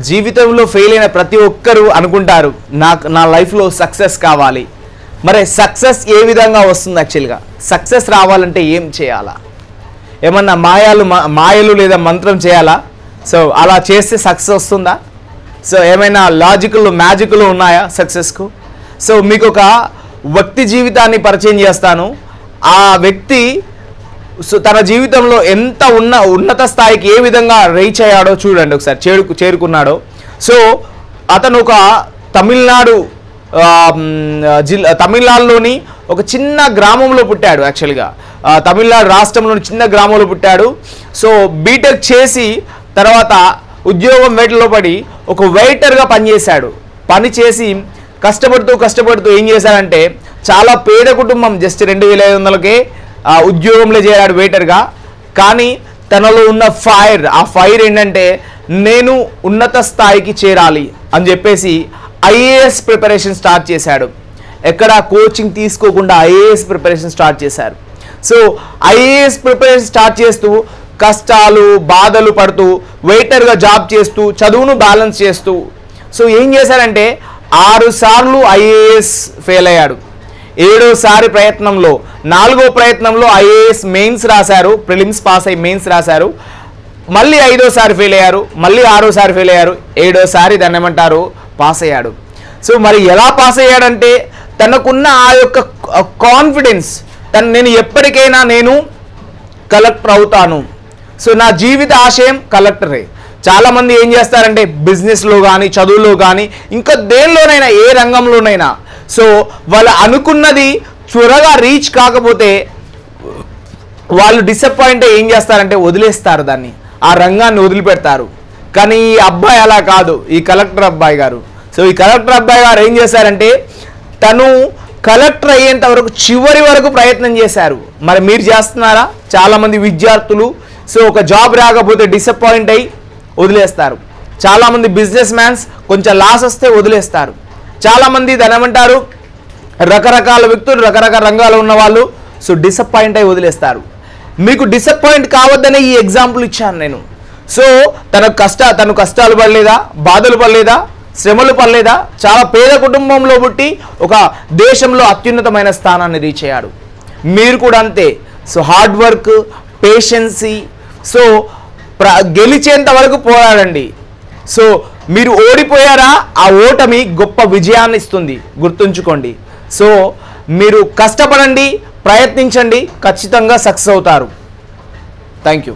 జీవితంలో ఫెయిల్ అయిన ప్రతి ఒక్కరూ అనుకుంటారు నాకు నా లైఫ్లో సక్సెస్ కావాలి. మరి సక్సెస్ ఏ విధంగా వస్తుంది యాక్చువల్గా సక్సెస్ రావాలంటే ఏం చేయాలా? ఏమన్నా మాయాలు మాయలు లేదా మంత్రం చేయాలా? సో అలా చేస్తే సక్సెస్ వస్తుందా? సో ఏమైనా లాజికల్ మ్యాజిక్లు ఉన్నాయా సక్సెస్కు సో మీకు ఒక వ్యక్తి జీవితాన్ని పరిచయం చేస్తాను. ఆ వ్యక్తి తన జీవితంలో ఎంత ఉన్న ఉన్నత స్థాయికి ఏ విధంగా రీచ్ అయ్యాడో చూడండి ఒకసారి. చేరుకు చేరుకున్నాడో. సో అతను ఒక తమిళనాడు జిల్లా తమిళనాడులోని ఒక చిన్న గ్రామంలో పుట్టాడు యాక్చువల్గా తమిళనాడు రాష్ట్రంలోని చిన్న గ్రామంలో పుట్టాడు. సో బీటెక్ చేసి తర్వాత ఉద్యోగం వేటలో పడి ఒక వెయిటర్గా పనిచేశాడు. పని చేసి కష్టపడుతూ కష్టపడుతూ ఏం చేశాడంటే చాలా పేద కుటుంబం జస్ట్ రెండు వేల ఐదు వందలకే ఉద్యోగంలో చేరాడు వెయిటర్గా కానీ తనలో ఉన్న ఫైర్ ఆ ఫైర్ ఏంటంటే నేను ఉన్నత స్థాయికి చేరాలి అని చెప్పేసి ఐఏఎస్ ప్రిపరేషన్ స్టార్ట్ చేశాడు. ఎక్కడ కోచింగ్ తీసుకోకుండా ఐఏఎస్ ప్రిపరేషన్ స్టార్ట్ చేశారు. సో ఐఏఎస్ ప్రిపరేషన్ స్టార్ట్ చేస్తూ కష్టాలు బాధలు పడుతూ వెయిటర్గా జాబ్ చేస్తూ చదువును బ్యాలెన్స్ చేస్తూ. సో ఏం చేశారంటే ఆరు సార్లు ఐఏఎస్ ఫెయిల్ అయ్యాడు. ఏడోసారి ప్రయత్నంలో నాలుగో ప్రయత్నంలో ఐఏఎస్ మెయిన్స్ రాశారు ప్రిలిమ్స్ పాస్ అయ్యి మెయిన్స్ రాశారు. మళ్ళీ ఐదోసారి ఫెయిల్ అయ్యారు మళ్ళీ ఆరోసారి ఫెయిల్ అయ్యారు ఏడోసారి దాన్ని ఏమంటారు పాస్ అయ్యాడు. సో మరి ఎలా పాస్ అయ్యాడంటే తనకున్న ఆ యొక్క కాన్ఫిడెన్స్ తను నేను ఎప్పటికైనా నేను కలెక్టర్ అవుతాను. సో నా జీవిత ఆశయం కలెక్టరే. చాలామంది ఏం చేస్తారంటే బిజినెస్లో కానీ చదువులో కానీ ఇంకా దేనిలోనైనా ఏ రంగంలోనైనా సో వాళ్ళు అనుకున్నది త్వరగా రీచ్ కాకపోతే వాళ్ళు డిసప్పాయింట్ ఏం చేస్తారంటే వదిలేస్తారు దాన్ని. ఆ రంగాన్ని వదిలిపెడతారు. కానీ ఈ అబ్బాయి అలా కాదు ఈ కలెక్టర్ అబ్బాయి గారు. సో ఈ కలెక్టర్ అబ్బాయి గారు ఏం చేశారంటే తను కలెక్టర్ అయ్యేంత వరకు చివరి వరకు ప్రయత్నం చేశారు. మరి మీరు చేస్తున్నారా? చాలామంది విద్యార్థులు సో ఒక జాబ్ రాకపోతే డిసప్పాయింట్ అయ్యి వదిలేస్తారు. చాలామంది బిజినెస్ మ్యాన్స్ కొంచెం లాస్ వస్తే వదిలేస్తారు. చాలామంది దాని ఏమంటారు? రకరకాల వ్యక్తులు రకరకాల రంగాలు ఉన్న వాళ్ళు సో డిసప్పాయింట్ అయి వదిలేస్తారు. మీకు డిసప్పాయింట్ కావద్దనే ఈ ఎగ్జాంపుల్ ఇచ్చాను నేను. సో తన కష్ట తను కష్టాలు పడలేదా? బాధలు పడలేదా? శ్రమలు పడలేదా? చాలా పేద కుటుంబంలో పుట్టి ఒక దేశంలో అత్యున్నతమైన స్థానాన్ని రీచ్ అయ్యాడు. మీరు కూడా అంతే. So hard work patience so ప్ర గెలిచేంత వరకు పోరాడండి. సో మీరు ఓడిపోయారా? ఆ ఓటమి గొప్ప విజయాన్ని ఇస్తుంది. గుర్తుంచుకోండి. సో మీరు కష్టపడండి ప్రయత్నించండి ఖచ్చితంగా సక్సెస్ అవుతారు. Thank you.